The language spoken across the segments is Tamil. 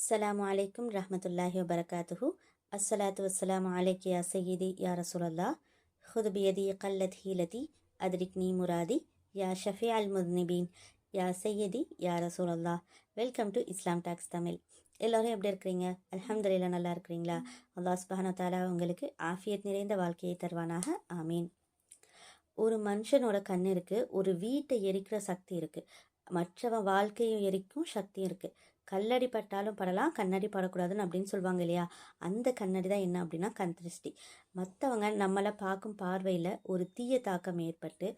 அஸ்ஸலாமு அலைக்கும் ரஹமத்துல்லாஹி வபரகாத்துஹு. அஸ்ஸலாத்து வஸ்ஸலாமு அலைக்கி யா சையீதி யா ரசூலல்லா ஹுதுபியதி கல்லத் ஹீலதி அத்ரிக்னி முராதி யா ஷஃபி அல் முத்னிபீன் யா சையதி யா ரசூலல்லா welcome to Islam talks Tamil. எல்லோரும் எப்படி இருக்கிறீங்க? அலமதுல்லா நல்லா இருக்கிறீங்களா? அல்லாஹ் சுப்ஹானஹு வ உங்களுக்கு ஆஃபியத் நிறைந்த வாழ்க்கையை தருவானாக. ஆமீன். ஒரு மனுஷனோட கண்ணிற்கு ஒரு வீட்டை எரிக்கிற சக்தி இருக்குது மற்றவன் வாழ்க்கையும் எரிக்கும் சக்தியும் இருக்குது கல்லடி பட்டாலும் படலாம் கண்ணடி படக்கூடாதுன்னு அப்படின்னு சொல்லுவாங்க இல்லையா? அந்த கண்ணடி தான் என்ன அப்படின்னா கந்திருஷ்டி மற்றவங்க நம்மளை பார்க்கும் பார்வையில் ஒரு தீய தாக்கம் ஏற்பட்டு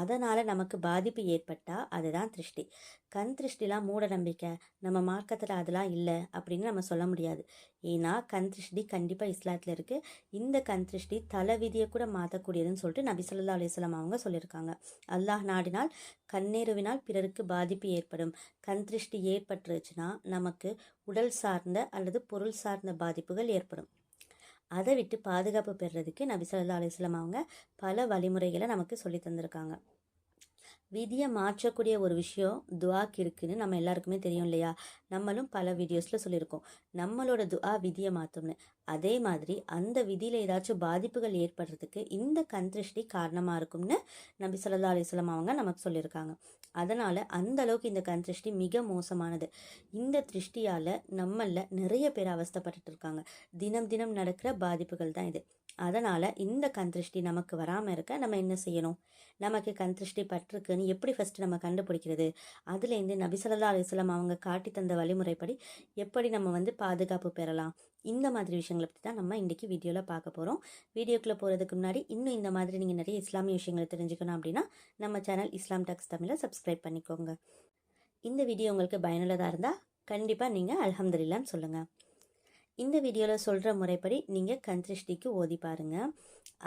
அதனால் நமக்கு பாதிப்பு ஏற்பட்டால் அதுதான் திருஷ்டி. கண் திருஷ்டிலாம் மூட நம்பிக்கை. நம்ம மார்க்கத்தில் அதெல்லாம் இல்லை அப்படின்னு நம்ம சொல்ல முடியாது. ஏன்னா கண் திருஷ்டி கண்டிப்பாக இஸ்லாத்தில் இருக்குது இந்த கண் திருஷ்டி தலை விதியை கூட மாற்றக்கூடியதுன்னு சொல்லிட்டு நபி சொல்லா அலிஸ்லாம் அவங்க சொல்லியிருக்காங்க. அல்லாஹ் நாடினால் கண்ணீருவினால் பிறருக்கு பாதிப்பு ஏற்படும். கண் திருஷ்டி ஏற்பட்டுருச்சுன்னா நமக்கு உடல் சார்ந்த அல்லது பொருள் சார்ந்த பாதிப்புகள் ஏற்படும். அதை விட்டு பாதுகாப்பு பெறுறதுக்கு நபி சொல்லா அலிஸ்லாம் அவங்க பல வழிமுறைகளை நமக்கு சொல்லி தந்திருக்காங்க. விதியை மாற்றக்கூடிய ஒரு விஷயம் துவாக்கு இருக்குன்னு நம்ம எல்லாருக்குமே தெரியும் இல்லையா? நம்மளும் பல வீடியோஸில் சொல்லியிருக்கோம். நம்மளோட துஆ விதியை மாற்றும்னு அதே மாதிரி அந்த விதியில் ஏதாச்சும் பாதிப்புகள் ஏற்படுறதுக்கு இந்த கந்திருஷ்டி காரணமாக இருக்கும்னு நபி சொல்லா அலிஸ்லாம் அவங்க நமக்கு சொல்லியிருக்காங்க. அதனால் அந்த அளவுக்கு இந்த கண் திருஷ்டி மிக மோசமானது. இந்த திருஷ்டியால் நம்மளில் நிறைய பேர் அவஸ்தப்பட்டுட்டு இருக்காங்க. தினம் தினம் நடக்கிற பாதிப்புகள் தான் இது. அதனால் இந்த கண் திருஷ்டி நமக்கு வராமல் இருக்க நம்ம என்ன செய்யணும்? நமக்கு கண் திருஷ்டி பட்டிருக்குன்னு எப்படி ஃபஸ்ட்டு நம்ம கண்டுபிடிக்கிறது? அதுலேருந்து நபிசல்லா அலிஸ்லாம் அவங்க காட்டி தந்த வழிமுறைப்படி எப்படி நம்ம வந்து பாதுகாப்பு பெறலாம்? இந்த மாதிரி விஷயங்களை பற்றி தான் நம்ம இன்றைக்கி வீடியோவில் பார்க்க போகிறோம் வீடியோக்குள்ளே போகிறதுக்கு முன்னாடி இன்னும் இந்த மாதிரி நீங்கள் நிறைய இஸ்லாமிய விஷயங்களை தெரிஞ்சுக்கணும் அப்படின்னா நம்ம சேனல் இஸ்லாம் டக்ஸ் தமிழை சப்ஸ்கிரைப் பண்ணிக்கோங்க. இந்த வீடியோ உங்களுக்கு பயனுள்ளதாக இருந்தால் கண்டிப்பாக நீங்கள் அலமதுல்லான்னு சொல்லுங்கள் இந்த வீடியோவில் சொல்கிற முறைப்படி நீங்கள் கந்திருஷ்டிக்கு ஓதி பாருங்கள்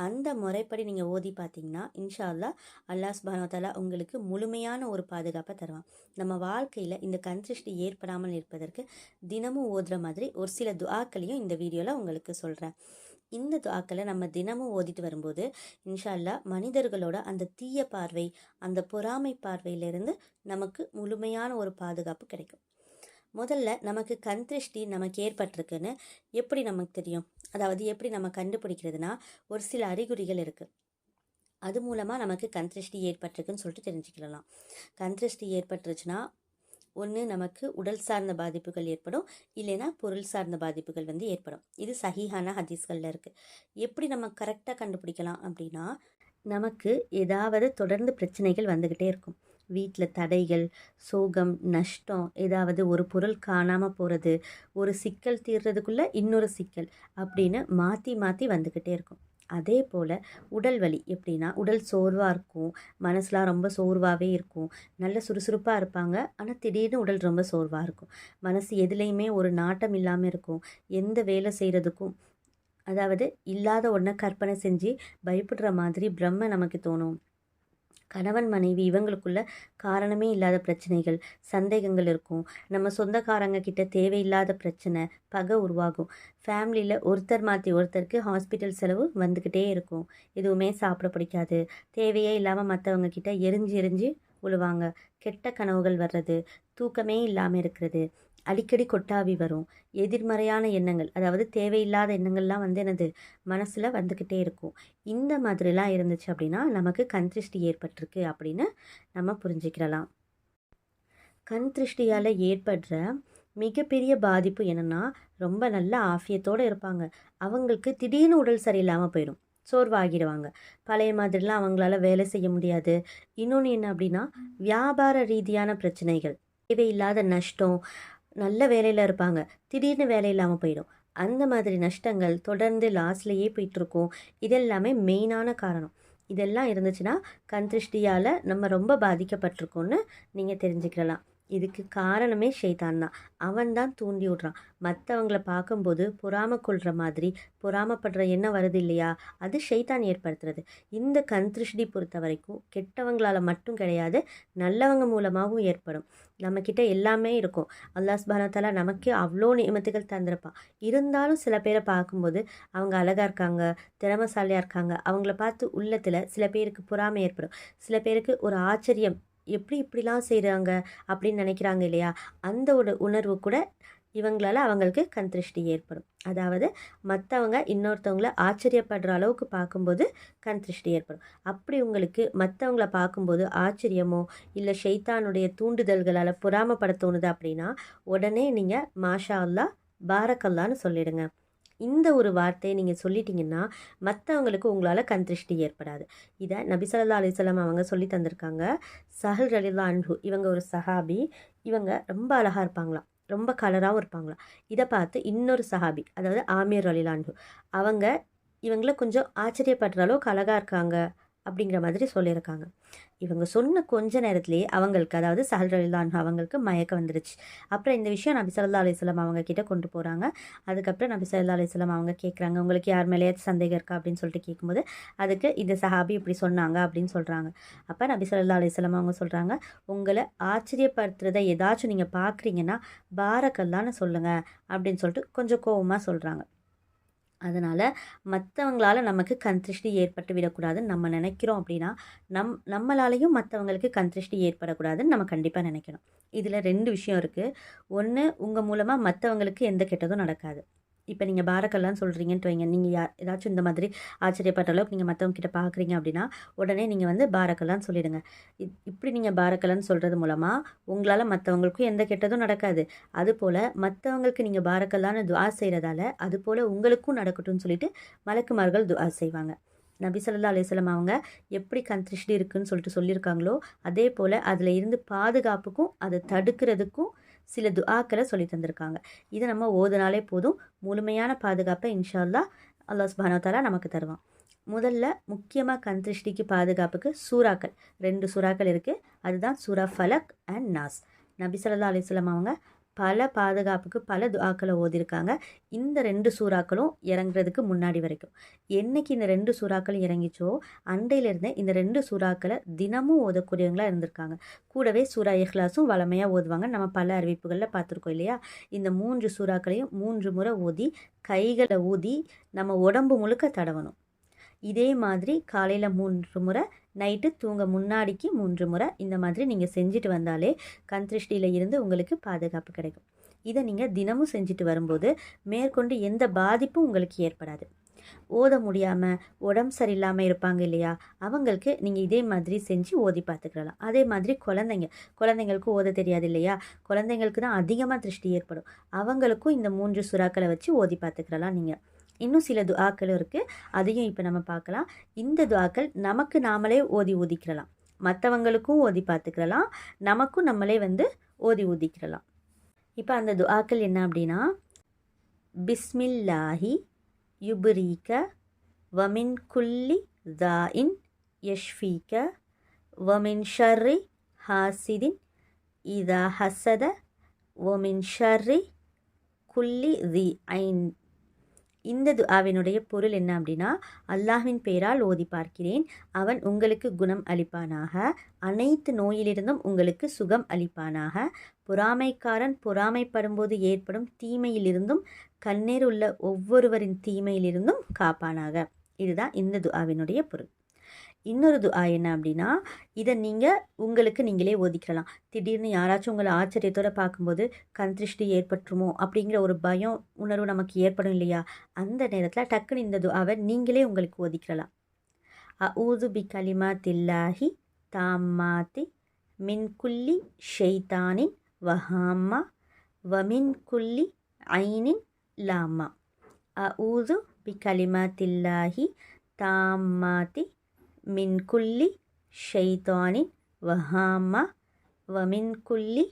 அந்த முறைப்படி நீங்கள் ஓதி பார்த்தீங்கன்னா இன்ஷா அல்லா அல்லாஹ் சுபானோத்தாலா உங்களுக்கு முழுமையான ஒரு பாதுகாப்பை தருவான். நம்ம வாழ்க்கையில் இந்த கண் ஏற்படாமல் இருப்பதற்கு தினமும் ஓதுற மாதிரி ஒரு சில துஆக்களையும் இந்த வீடியோவில் உங்களுக்கு சொல்கிறேன் இந்த துஆக்களை நம்ம தினமும் ஓதிட்டு வரும்போது இன்ஷா அல்லா மனிதர்களோட அந்த தீய பார்வை அந்த பொறாமை பார்வையிலிருந்து நமக்கு முழுமையான ஒரு பாதுகாப்பு கிடைக்கும். முதல்ல நமக்கு கண் திருஷ்டி நமக்கு ஏற்பட்டிருக்குன்னு எப்படி நமக்கு தெரியும்? அதாவது எப்படி நம்ம கண்டுபிடிக்கிறதுனா ஒரு சில அறிகுறிகள் இருக்குது அது மூலமாக நமக்கு கண் திருஷ்டி ஏற்பட்டிருக்குன்னு சொல்லிட்டு தெரிஞ்சுக்கலாம் கண் திருஷ்டி ஏற்பட்டுருச்சுன்னா ஒன்று நமக்கு உடல் சார்ந்த பாதிப்புகள் ஏற்படும் இல்லைன்னா பொருள் சார்ந்த பாதிப்புகள் வந்து ஏற்படும். இது சகிஹான ஹதீஸ்களில் இருக்குது எப்படி நம்ம கரெக்டாக கண்டுபிடிக்கலாம் அப்படின்னா நமக்கு ஏதாவது தொடர்ந்து பிரச்சனைகள் வந்துக்கிட்டே இருக்கும். வீட்டில் தடைகள் சோகம் நஷ்டம் ஏதாவது ஒரு பொருள் காணாமல் போகிறது ஒரு சிக்கல் தீர்றதுக்குள்ளே இன்னொரு சிக்கல் அப்படின்னு மாற்றி மாற்றி வந்துக்கிட்டே இருக்கும். அதே போல் உடல் வலி எப்படின்னா உடல் சோர்வாக இருக்கும் மனசுலாம் ரொம்ப சோர்வாகவே இருக்கும் நல்ல சுறுசுறுப்பாக இருப்பாங்க ஆனால் திடீர்னு உடல் ரொம்ப சோர்வாக இருக்கும். மனசு எதுலேயுமே ஒரு நாட்டம் இல்லாமல் இருக்கும் எந்த வேலை செய்கிறதுக்கும் அதாவது இல்லாத ஒன்றை கற்பனை செஞ்சு பயப்படுற மாதிரி பிரம்ம நமக்கு தோணும். கணவன் மனைவி இவங்களுக்குள்ள காரணமே இல்லாத பிரச்சனைகள் சந்தேகங்கள் இருக்கும். நம்ம சொந்தக்காரங்க கிட்ட தேவையில்லாத பிரச்சனை பகை உருவாகும். ஃபேமிலியில் ஒருத்தர் மாற்றி ஒருத்தருக்கு ஹாஸ்பிட்டல் செலவு வந்துக்கிட்டே இருக்கும். எதுவுமே சாப்பிட பிடிக்காது. தேவையே இல்லாமல் மற்றவங்க கிட்ட எரிஞ்சு எரிஞ்சு உழுவாங்க. கெட்ட கனவுகள் வர்றது தூக்கமே இல்லாமல் இருக்கிறது. அடிக்கடி கொட்டாவி வரும். எதிர்மறையான எண்ணங்கள் அதாவது தேவையில்லாத எண்ணங்கள்லாம் வந்து எனது மனசில் வந்துக்கிட்டே இருக்கும். இந்த மாதிரிலாம் இருந்துச்சு அப்படின்னா நமக்கு கண் திருஷ்டி ஏற்பட்டிருக்கு அப்படின்னு நம்ம புரிஞ்சுக்கிடலாம். கண் திருஷ்டியால் ஏற்படுற மிகப்பெரிய பாதிப்பு என்னென்னா ரொம்ப நல்ல ஆஃபியத்தோடு இருப்பாங்க. அவங்களுக்கு திடீர்னு உடல் சரியில்லாமல் போயிடும். சோர்வாகிடுவாங்க. பழைய மாதிரிலாம் அவங்களால வேலை செய்ய முடியாது. இன்னொன்று என்ன அப்படின்னா வியாபார ரீதியான பிரச்சனைகள் தேவையில்லாத நஷ்டம் நல்ல வேலையில் இருப்பாங்க. திடீர்னு வேலை இல்லாமல் போயிடும். அந்த மாதிரி நஷ்டங்கள் தொடர்ந்து லாஸ்லேயே போயிட்டுருக்கும். இதெல்லாமே மெயினான காரணம். இதெல்லாம் இருந்துச்சுன்னா கந்திருஷ்டியால் நம்ம ரொம்ப பாதிக்கப்பட்டிருக்கோன்னு நீங்கள் தெரிஞ்சுக்கலாம். இதுக்கு காரணமே ஷெய்தான் தான். அவன் தான் தூண்டி விட்றான். மற்றவங்கள பார்க்கும்போது பொறாம கொள்கிற மாதிரி பொறாமப்படுற எண்ணம் வருது இல்லையா? அது ஷெய்தான் ஏற்படுத்துறது. இந்த கண் திருஷ்டி பொறுத்த வரைக்கும் கெட்டவங்களால் மட்டும் கிடையாது நல்லவங்க மூலமாகவும் ஏற்படும். நம்மக்கிட்ட எல்லாமே இருக்கும். அல்லாஹ் சுபானத்தாலா நமக்கு அவ்வளோ நியமத்துகள் தந்திருப்பான் இருந்தாலும் சில பேரை பார்க்கும்போது அவங்க அழகாக இருக்காங்க திறமசாலியாக இருக்காங்க. அவங்கள பார்த்து உள்ளத்தில் சில பேருக்கு பொறாமை ஏற்படும். சில பேருக்கு ஒரு ஆச்சரியம் எப்படி இப்படிலாம் செய்கிறாங்க அப்படின்னு நினைக்கிறாங்க இல்லையா? அந்த ஒரு உணர்வு கூட இவங்களால அவங்களுக்கு கண் திருஷ்டி ஏற்படும். அதாவது மற்றவங்க இன்னொருத்தவங்கள ஆச்சரியப்படுற அளவுக்கு பார்க்கும்போது கண் திருஷ்டி ஏற்படும். அப்படி உங்களுக்கு மற்றவங்கள பார்க்கும்போது ஆச்சரியமோ இல்லை ஷைத்தானுடைய தூண்டுதல்களால் பொறாமப்பட தோணுது அப்படின்னா உடனே நீங்கள் மாஷா அல்லா பாரக்கல்லான்னு சொல்லிடுங்க. இந்த ஒரு வார்த்தையை நீங்கள் சொல்லிட்டீங்கன்னா மற்றவங்களுக்கு உங்களால் கண் திருஷ்டி ஏற்படாது. இதை நபிசல்லா அலிசல்லாம் அவங்க சொல்லி தந்திருக்காங்க. சஹல் ரலிலா அன்ஹு இவங்க ஒரு சஹாபி. இவங்க ரொம்ப அழகாக இருப்பாங்களாம். ரொம்ப கலராகவும் இருப்பாங்களாம். இதை பார்த்து இன்னொரு சஹாபி அதாவது ஆமீர் ரலிலா அன்ஹு அவங்க இவங்கள கொஞ்சம் ஆச்சரியப்படுற அளவுக்கு அழகாக இருக்காங்க. அப்படிங்கிற மாதிரி சொல்லியிருக்காங்க. இவங்க சொன்ன கொஞ்ச நேரத்திலேயே அவங்களுக்கு அதாவது சஹல் அவங்களுக்கு மயக்கம் வந்துருச்சு. அப்புறம் இந்த விஷயம் நபி சல்லா அலிஸ்லாம் அவங்க கிட்ட கொண்டு போகிறாங்க அதுக்கப்புறம் நபி சல்லா அலிஸ்லாம் அவங்க கேட்குறாங்க உங்களுக்கு யார் மேலேயே சந்தேகம் இருக்கா? அப்படின்னு சொல்லிட்டு கேட்கும்போது அதுக்கு இந்த சஹாபி இப்படி சொன்னாங்க அப்படின்னு சொல்கிறாங்க அப்போ நபி சல்லா அலிஸ்லாம் அவங்க சொல்கிறாங்க உங்களை ஆச்சரியப்படுத்துறத ஏதாச்சும் நீங்கள் பார்க்குறீங்கன்னா பாரக்கல்லான்னு சொல்லுங்கள் அப்படின்னு சொல்லிட்டு கொஞ்சம் கோபமாக சொல்கிறாங்க அதனால் மற்றவங்களால நமக்கு கண் திருஷ்டி ஏற்பட்டு விடக்கூடாதுன்னு நம்ம நினைக்கிறோம் அப்படின்னா நம் நம்மளாலையும் மற்றவங்களுக்கு கண் திருஷ்டி ஏற்படக்கூடாதுன்னு நம்ம கண்டிப்பாக நினைக்கணும். இதில் ரெண்டு விஷயம் இருக்குது ஒன்று உங்கள் மூலமாக மற்றவங்களுக்கு எந்த கெட்டதும் நடக்காது. இப்போ நீங்கள் பாரக்கல்லான்னு சொல்கிறீங்கன்ட்டு வைங்க. நீங்கள் யா ஏதாச்சும் இந்த மாதிரி ஆச்சரியப்படுற அளவுக்கு நீங்கள் மற்றவங்க கிட்ட பார்க்குறீங்க அப்படின்னா உடனே நீங்கள் வந்து பாரக்கல்லான்னு சொல்லிடுங்க. இப் இப்படி நீங்கள் பாரக்கல்லான்னு சொல்கிறது மூலமாக உங்களால் மற்றவங்களுக்கும் எந்த கெட்டதும் நடக்காது. அதுபோல் மற்றவங்களுக்கு நீங்கள் பாரக்கல்லான்னு துவா செய்கிறதால அதுபோல் உங்களுக்கும் நடக்கட்டும்னு சொல்லிட்டு மலக்குமார்கள் துவா செய்வாங்க. நபி ஸல்லல்லாஹு அவங்க எப்படி கண் திருஷ்டி இருக்குன்னு சொல்லிட்டு சொல்லியிருக்காங்களோ அதே போல் அதில் இருந்து பாதுகாப்புக்கும் அதை தடுக்கிறதுக்கும் சில துஆக்களை சொல்லி தந்திருக்காங்க. இதை நம்ம ஓதுனாலே போதும். முழுமையான பாதுகாப்பை இன்ஷா அல்லாஹ் அல்லாஹ் நமக்கு தருவான். முதல்ல முக்கியமாக கண் திருஷ்டிக்கு பாதுகாப்புக்கு சூறாக்கள். ரெண்டு சூறாக்கள் இருக்குது அதுதான் சூரா ஃபலக் அண்ட் நாஸ். நபி சொல்லா அலிஸ்லாம் அவங்க பல பாதுகாப்புக்கு பல துவாக்களை ஓதியிருக்காங்க இந்த ரெண்டு சூறாக்களும் இறங்குறதுக்கு முன்னாடி வரைக்கும். என்னைக்கு இந்த ரெண்டு சூறாக்கள் இறங்கிச்சோ அண்டையிலிருந்தே இந்த ரெண்டு சூறாக்களை தினமும் ஓதக்கூடியவங்களாக இருந்திருக்காங்க. கூடவே சூரா இஹ்லாஸும் வளமையாக ஓதுவாங்க நம்ம பல அறிவிப்புகளில் பார்த்துருக்கோம் இல்லையா? இந்த மூன்று சூறாக்களையும் மூன்று முறை ஊதி கைகளை ஊதி நம்ம உடம்பு முழுக்க தடவணும். இதே மாதிரி காலையில் மூன்று முறை நைட்டு தூங்க முன்னாடிக்கு மூன்று முறை இந்த மாதிரி நீங்கள் செஞ்சுட்டு வந்தாலே கண் திருஷ்டியில் இருந்து உங்களுக்கு பாதுகாப்பு கிடைக்கும். இதை நீங்கள் தினமும் செஞ்சுட்டு வரும்போது மேற்கொண்டு எந்த பாதிப்பும் உங்களுக்கு ஏற்படாது. ஓத முடியாமல் உடம்பு சரியில்லாமல் இருப்பாங்க இல்லையா? அவங்களுக்கு நீங்கள் இதே மாதிரி செஞ்சு ஓதி பார்த்துக்கலாம். அதே மாதிரி குழந்தைங்க குழந்தைங்களுக்கு ஓத தெரியாது இல்லையா? குழந்தைங்களுக்கு தான் அதிகமாக திருஷ்டி ஏற்படும். அவங்களுக்கும் இந்த மூன்று சுறாக்களை வச்சு ஓதி பார்த்துக்கலாம் நீங்கள் இன்னும் சில துஆக்களும் இருக்குது அதையும் இப்போ நம்ம பார்க்கலாம் இந்த துஆக்கள் நமக்கு நாமளே ஓதி ஊதிக்கிறலாம் மற்றவங்களுக்கும் ஓதி பார்த்துக்கிறலாம் நமக்கும் நம்மளே வந்து ஓதி ஊதிக்கிறலாம் இப்போ அந்த துஆக்கள் என்ன அப்படின்னா பிஸ்மில்லாஹி யுபுரீக வமின் குல்லி தாயின் யஷ்ஃபீக வமின் ஷர்ரி ஹாசிதின் இதா ஹசத ஒமின் ஷர்ரி குல்லி தி ஐன். இந்த துஆவினுடைய பொருள் என்ன அப்படின்னா அல்லாஹ்வின் பெயரால் ஓதி பார்க்கிறேன். அவன் உங்களுக்கு குணம் அளிப்பானாக. அனைத்து நோயிலிருந்தும் உங்களுக்கு சுகம் அளிப்பானாக. பொறாமைக்காரன் பொறாமைப்படும்போது ஏற்படும் தீமையிலிருந்தும் கண்ணீர் உள்ள ஒவ்வொருவரின் தீமையிலிருந்தும் காப்பானாக. இதுதான் இந்த துஆவினுடைய பொருள். இன்னொரு துஆ என்ன அப்படின்னா இதை நீங்கள் உங்களுக்கு நீங்களே ஒதுக்கிடலாம். திடீர்னு யாராச்சும் உங்களை ஆச்சரியத்தோடு பார்க்கும்போது கண் திருஷ்டி ஏற்பட்டுருமோ அப்படிங்கிற ஒரு பயம் உணர்வு நமக்கு ஏற்படும் இல்லையா? அந்த நேரத்தில் டக்குன்னு இந்த துஆவை நீங்களே உங்களுக்கு ஒதுக்கிடலாம். ஊது பி கலிமா தில்லாஹி தாமாத்தி மின் குல்லி ஷெய்தானின் வஹாமா வமின் குல்லி ஐனின் லாமா அஊது பி கலிமா தில்லாஹி தாமாத்தி மின் குல்லி ஷெய்தானின் வஹாமா வமின் குல்லி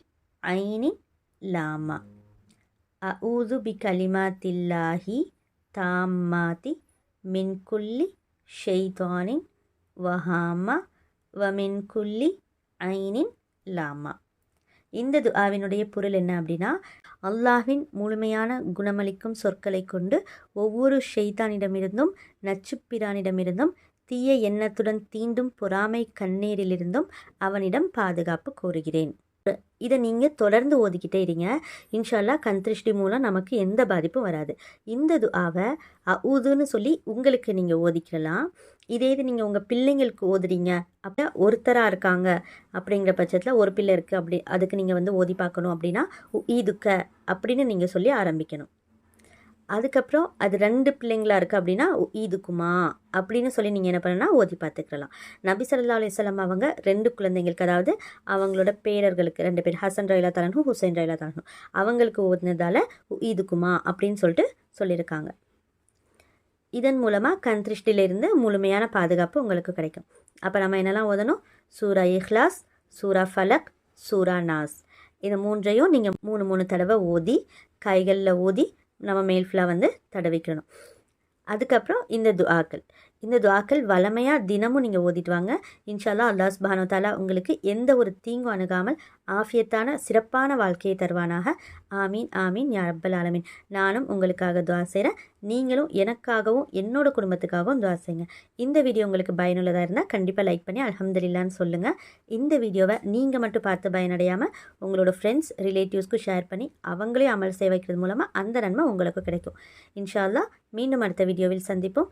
ஐனின் லாமா அஊது பி கலிமாத்தில்லாஹி தாம்மாதி மின் குல்லி ஷெய்தானின் வஹாமா வமின் குல்லி ஐனின் லாமா இந்த துஆவினுடைய பொருள் என்ன அப்படின்னா அல்லாஹின் முழுமையான குணமளிக்கும் சொற்களை கொண்டு ஒவ்வொரு ஷெய்தானிடமிருந்தும் நச்சுப்பிரானிடமிருந்தும் தீய எண்ணத்துடன் தீண்டும் பொறாமை கண்ணீரிலிருந்தும் அவனிடம் பாதுகாப்பு கோருகிறேன். இதை நீங்கள் தொடர்ந்து ஓதிக்கிட்டே இருங்க. இன்ஷால்லா கண் திருஷ்டி மூலம் நமக்கு எந்த பாதிப்பும் வராது. இந்த துஆவை ஊதுன்னு சொல்லி உங்களுக்கு நீங்கள் ஓதிக்கலாம் இதே இது நீங்கள் உங்கள் பிள்ளைங்களுக்கு ஓதுறீங்க. அப்போ ஒருத்தராக இருக்காங்க அப்படிங்கிற பட்சத்தில் ஒரு பிள்ளை இருக்குது அப்படி அதுக்கு நீங்கள் வந்து ஓதி பார்க்கணும் அப்படின்னா ஈதுக்க அப்படின்னு நீங்கள் சொல்லி ஆரம்பிக்கணும். அதுக்கப்புறம் அது ரெண்டு பிள்ளைங்களா இருக்குது அப்படின்னா ஈதுக்குமா அப்படின்னு சொல்லி நீங்கள் என்ன பண்ணுன்னா ஓதி பார்த்துக்கலாம். நபி சல்லா அலிஸ்லாம் அவங்க ரெண்டு குழந்தைங்களுக்கு அதாவது அவங்களோட பேரர்களுக்கு ரெண்டு பேர் ஹசன் ரயிலா தலனும் ஹுசைன் ரயிலா தலனும் அவங்களுக்கு ஓதுனதால ஈதுக்குமா அப்படின்னு சொல்லிட்டு சொல்லியிருக்காங்க. இதன் மூலமாக கண் திருஷ்டியிலிருந்து முழுமையான பாதுகாப்பு உங்களுக்கு கிடைக்கும். அப்போ நம்ம என்னெல்லாம் ஓதணும்? சூரா இஹ்லாஸ் சூரா ஃபலக் சூரா நாஸ். இந்த மூன்றையும் நீங்கள் மூணு மூணு தடவை ஓதி கைகளில் ஊதி நம்ம மேல் ஃபுல்லாக வந்து தடவிக்கணும். அதுக்கப்புறம் இந்த துஆக்கள். இந்த துவாக்கள் வளமையாக தினமும் நீங்கள் ஓதிட்டு வாங்க. இன்ஷால்லா அல்லாஸ் பானோதாலா உங்களுக்கு எந்த ஒரு தீங்கும் அணுகாமல் ஆஃபியத்தான சிறப்பான வாழ்க்கையை தருவானாக. ஆமீன் ஆமீன் யா ரப்பல் ஆலமீன். நானும் உங்களுக்காக துவா செய்கிறேன் நீங்களும் எனக்காகவும் என்னோட குடும்பத்துக்காகவும் துவா செய்யுங்க. இந்த வீடியோ உங்களுக்கு பயனுள்ளதாக இருந்தால் கண்டிப்பாக லைக் பண்ணி அலமதுல்லான்னு சொல்லுங்கள் இந்த வீடியோவை நீங்கள் மட்டும் பார்த்து பயனடையாமல் உங்களோட ஃப்ரெண்ட்ஸ் ரிலேட்டிவ்ஸ்க்கும் ஷேர் பண்ணி அவங்களையும் அமல் செய்ய வைக்கிறது மூலமாக அந்த நன்மை உங்களுக்கு கிடைக்கும். இன்ஷா மீண்டும் அடுத்த வீடியோவில் சந்திப்போம்.